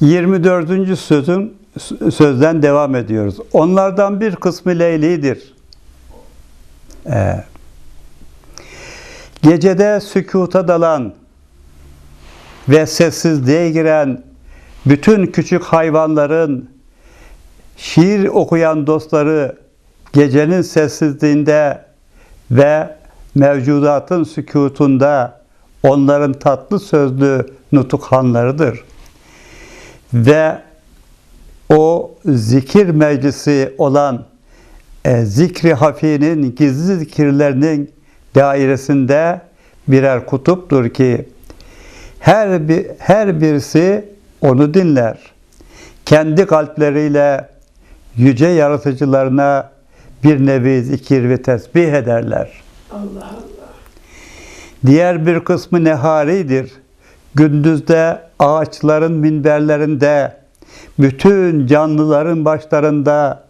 24. sözün sözden devam ediyoruz. Onlardan bir kısmı leylidir. Ee, gecede sükuta dalan ve sessizliğe giren bütün küçük hayvanların şiir okuyan dostları gecenin sessizliğinde ve mevcudatın sükutunda onların tatlı sözlü nutukhanlarıdır. Ve o zikir meclisi olan e, zikri hafinin gizli zikirlerinin dairesinde birer kutuptur ki her bir, her birisi onu dinler. Kendi kalpleriyle yüce yaratıcılarına bir nevi zikir ve tesbih ederler. Allah Allah. Diğer bir kısmı neharidir. Gündüzde ağaçların minberlerinde, bütün canlıların başlarında,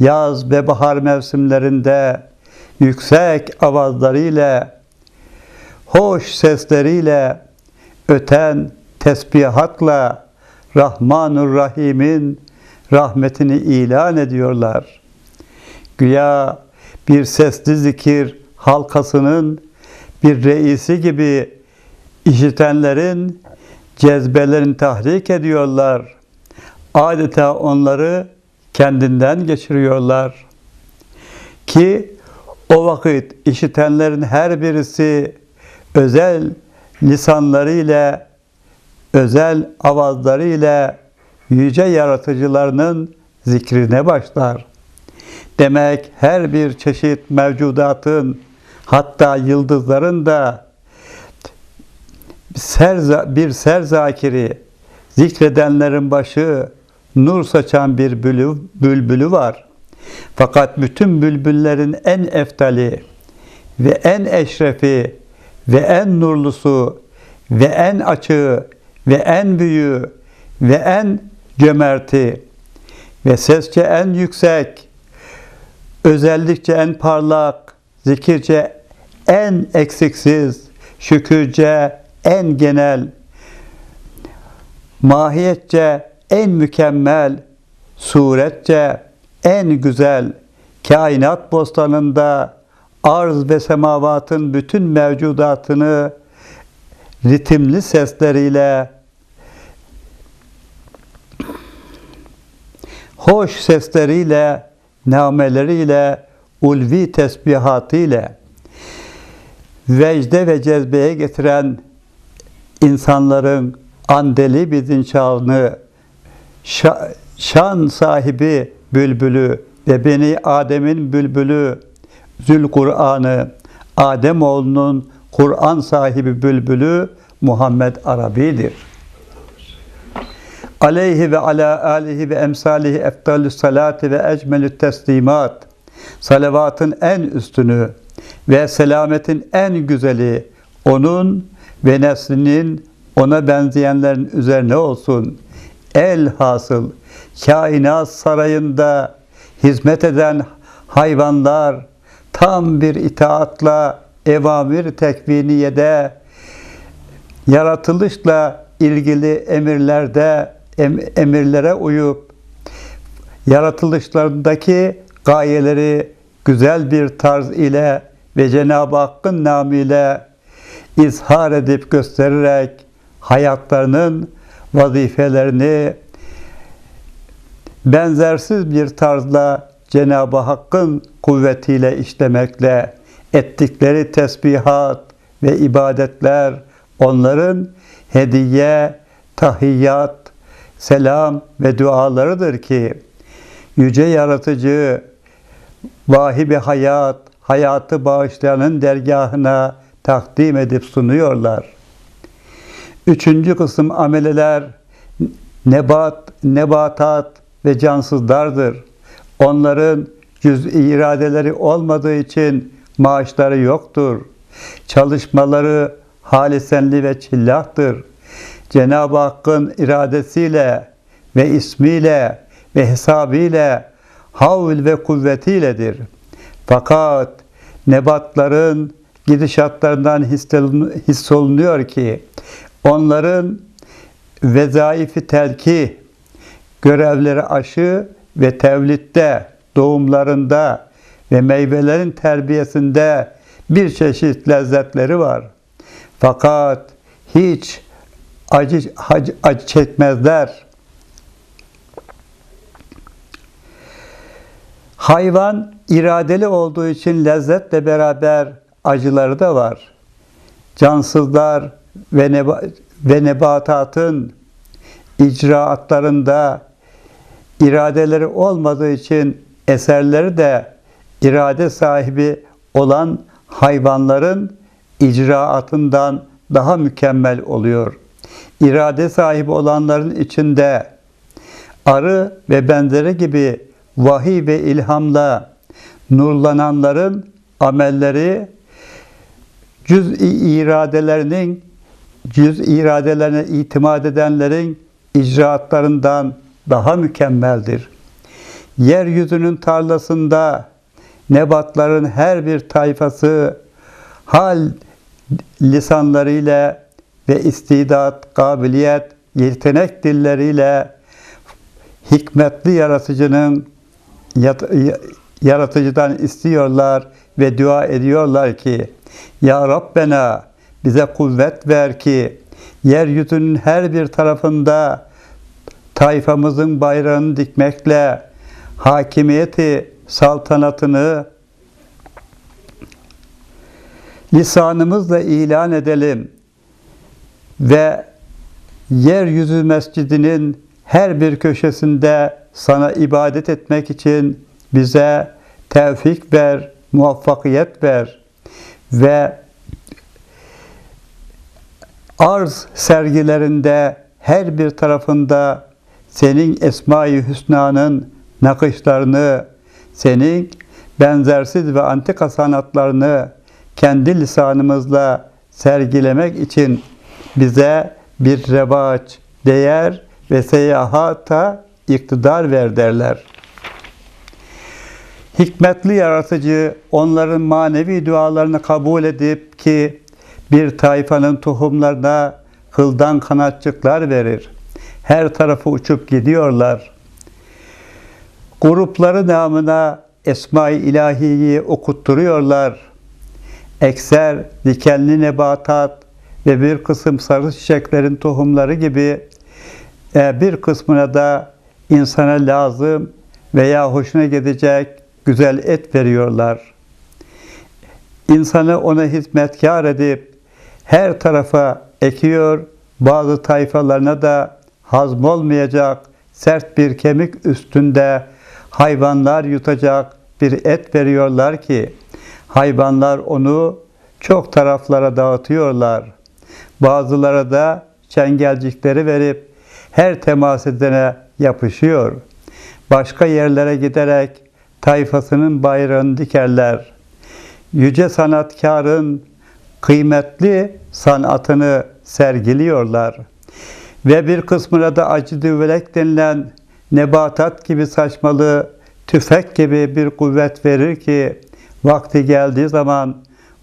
yaz ve bahar mevsimlerinde yüksek avazlarıyla, hoş sesleriyle, öten tesbihatla Rahmanur Rahim'in rahmetini ilan ediyorlar. Güya bir sesli zikir halkasının bir reisi gibi işitenlerin cezbelerini tahrik ediyorlar. Adeta onları kendinden geçiriyorlar. Ki o vakit işitenlerin her birisi özel lisanlarıyla, özel avazlarıyla yüce yaratıcılarının zikrine başlar. Demek her bir çeşit mevcudatın hatta yıldızların da ser, bir serzakiri zikredenlerin başı nur saçan bir bülbülü var. Fakat bütün bülbüllerin en eftali ve en eşrefi ve en nurlusu ve en açığı ve en büyüğü ve en cömerti ve sesçe en yüksek, özellikçe en parlak, zikirce en eksiksiz, şükürce en genel, mahiyetçe en mükemmel, suretçe en güzel, kainat bostanında arz ve semavatın bütün mevcudatını ritimli sesleriyle hoş sesleriyle, nameleriyle, ulvi tesbihatıyla vecde ve cezbeye getiren insanların andeli bilinçalını şan sahibi bülbülü ve beni Adem'in bülbülü Zül Kur'an'ı Ademoğlunun Kur'an sahibi bülbülü Muhammed Arabi'dir. Aleyhi ve ala alihi ve emsalihi efdalü salati ve ecmelü teslimat. Salavatın en üstünü ve selametin en güzeli onun ve neslinin ona benzeyenlerin üzerine olsun. El hasıl kainat sarayında hizmet eden hayvanlar tam bir itaatla evamir tekviniyede yaratılışla ilgili emirlerde em, emirlere uyup yaratılışlarındaki gayeleri güzel bir tarz ile ve Cenab-ı Hakk'ın namıyla izhar edip göstererek hayatlarının vazifelerini benzersiz bir tarzla Cenab-ı Hakk'ın kuvvetiyle işlemekle ettikleri tesbihat ve ibadetler onların hediye, tahiyyat, selam ve dualarıdır ki yüce yaratıcı vahibi hayat, hayatı bağışlayanın dergahına takdim edip sunuyorlar. Üçüncü kısım ameleler nebat, nebatat ve cansızlardır. Onların cüz-i iradeleri olmadığı için maaşları yoktur. Çalışmaları halisenli ve çillahtır. Cenab-ı Hakk'ın iradesiyle ve ismiyle ve hesabıyla havl ve kuvvetiyledir. Fakat nebatların gidişatlarından hissolunuyor ki onların vezaifi telki, görevleri aşı ve tevlitte, doğumlarında ve meyvelerin terbiyesinde bir çeşit lezzetleri var. Fakat hiç acı, acı, acı çekmezler. Hayvan iradeli olduğu için lezzetle beraber acıları da var. Cansızlar ve, neba ve nebatatın icraatlarında iradeleri olmadığı için eserleri de irade sahibi olan hayvanların icraatından daha mükemmel oluyor. İrade sahibi olanların içinde arı ve benzeri gibi vahiy ve ilhamla nurlananların amelleri cüz-i iradelerinin cüz iradelerine itimat edenlerin icraatlarından daha mükemmeldir. Yeryüzünün tarlasında nebatların her bir tayfası hal lisanlarıyla ve istidat, kabiliyet, yetenek dilleriyle hikmetli yaratıcının yaratıcıdan istiyorlar ve dua ediyorlar ki Ya Rabbena bize kuvvet ver ki yeryüzünün her bir tarafında tayfamızın bayrağını dikmekle hakimiyeti, saltanatını lisanımızla ilan edelim ve yeryüzü mescidinin her bir köşesinde sana ibadet etmek için bize tevfik ver, muvaffakiyet ver ve arz sergilerinde her bir tarafında senin Esma-i Hüsna'nın nakışlarını, senin benzersiz ve antika sanatlarını kendi lisanımızla sergilemek için bize bir revaç, değer ve seyahata iktidar ver derler. Hikmetli yaratıcı onların manevi dualarını kabul edip ki bir tayfanın tohumlarına kıldan kanatçıklar verir. Her tarafı uçup gidiyorlar. Grupları namına Esma-i İlahi'yi okutturuyorlar. Ekser, dikenli nebatat ve bir kısım sarı çiçeklerin tohumları gibi e, bir kısmına da insana lazım veya hoşuna gidecek güzel et veriyorlar. İnsanı ona hizmetkar edip her tarafa ekiyor, bazı tayfalarına da hazm olmayacak sert bir kemik üstünde hayvanlar yutacak bir et veriyorlar ki hayvanlar onu çok taraflara dağıtıyorlar. Bazılara da çengelcikleri verip her temas edene yapışıyor. Başka yerlere giderek tayfasının bayrağını dikerler. Yüce sanatkarın kıymetli sanatını sergiliyorlar. Ve bir kısmına da acı düvelek denilen nebatat gibi saçmalı, tüfek gibi bir kuvvet verir ki vakti geldiği zaman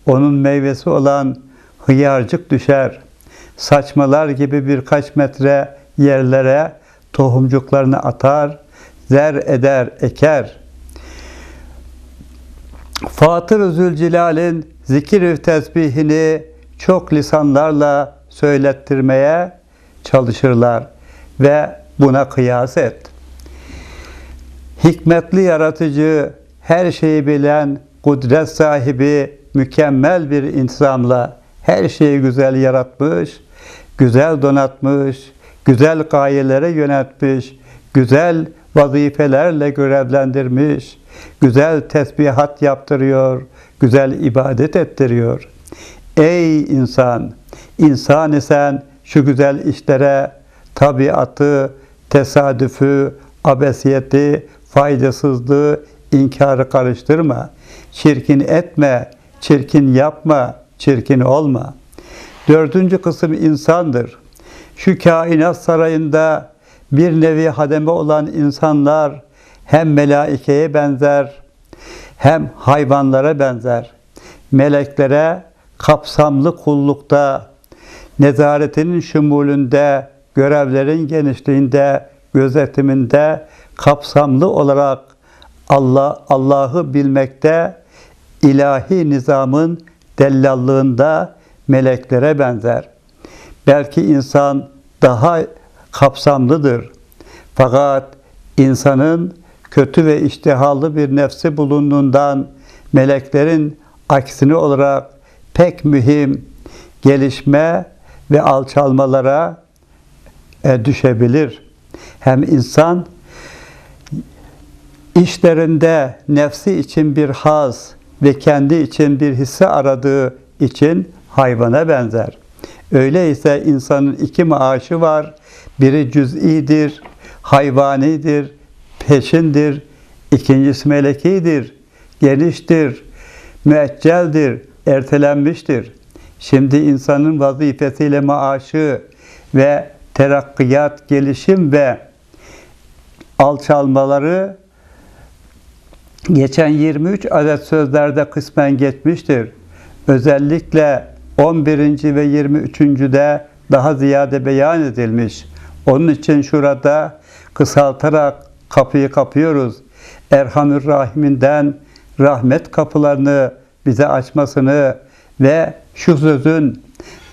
onun meyvesi olan hıyarcık düşer. Saçmalar gibi birkaç metre yerlere tohumcuklarını atar, zer eder, eker. Fatır-ı Zülcelal'in zikir ve tesbihini çok lisanlarla söylettirmeye çalışırlar ve buna kıyas et. Hikmetli yaratıcı, her şeyi bilen, kudret sahibi, mükemmel bir insanla her şeyi güzel yaratmış, güzel donatmış, güzel gayelere yönetmiş, güzel vazifelerle görevlendirmiş, güzel tesbihat yaptırıyor, güzel ibadet ettiriyor. Ey insan, insan isen şu güzel işlere tabiatı, tesadüfü, abesiyeti, faydasızlığı, inkarı karıştırma. Çirkin etme, çirkin yapma, çirkin olma. Dördüncü kısım insandır. Şu kainat sarayında bir nevi hademe olan insanlar hem melaikeye benzer, hem hayvanlara benzer. Meleklere kapsamlı kullukta, nezaretinin şumulünde görevlerin genişliğinde, gözetiminde kapsamlı olarak Allah Allah'ı bilmekte, ilahi nizamın dellallığında meleklere benzer. Belki insan daha kapsamlıdır. Fakat insanın kötü ve iştihalı bir nefsi bulunduğundan meleklerin aksini olarak pek mühim gelişme ve alçalmalara e, düşebilir. Hem insan işlerinde nefsi için bir haz ve kendi için bir hisse aradığı için hayvana benzer. Öyleyse insanın iki maaşı var. Biri cüz'idir, hayvanidir, peşindir. İkincisi melekidir, geniştir, müecceldir, ertelenmiştir. Şimdi insanın vazifesiyle maaşı ve terakkiyat, gelişim ve alçalmaları geçen 23 adet sözlerde kısmen geçmiştir. Özellikle 11. ve 23. de daha ziyade beyan edilmiş. Onun için şurada kısaltarak kapıyı kapıyoruz. Erhamür Rahim'inden rahmet kapılarını bize açmasını ve şu sözün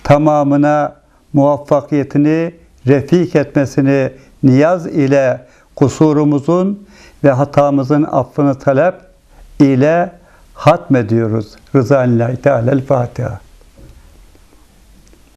tamamına muvaffakiyetini refik etmesini niyaz ile kusurumuzun ve hatamızın affını talep ile hatmediyoruz. Rıza Teala Fatiha.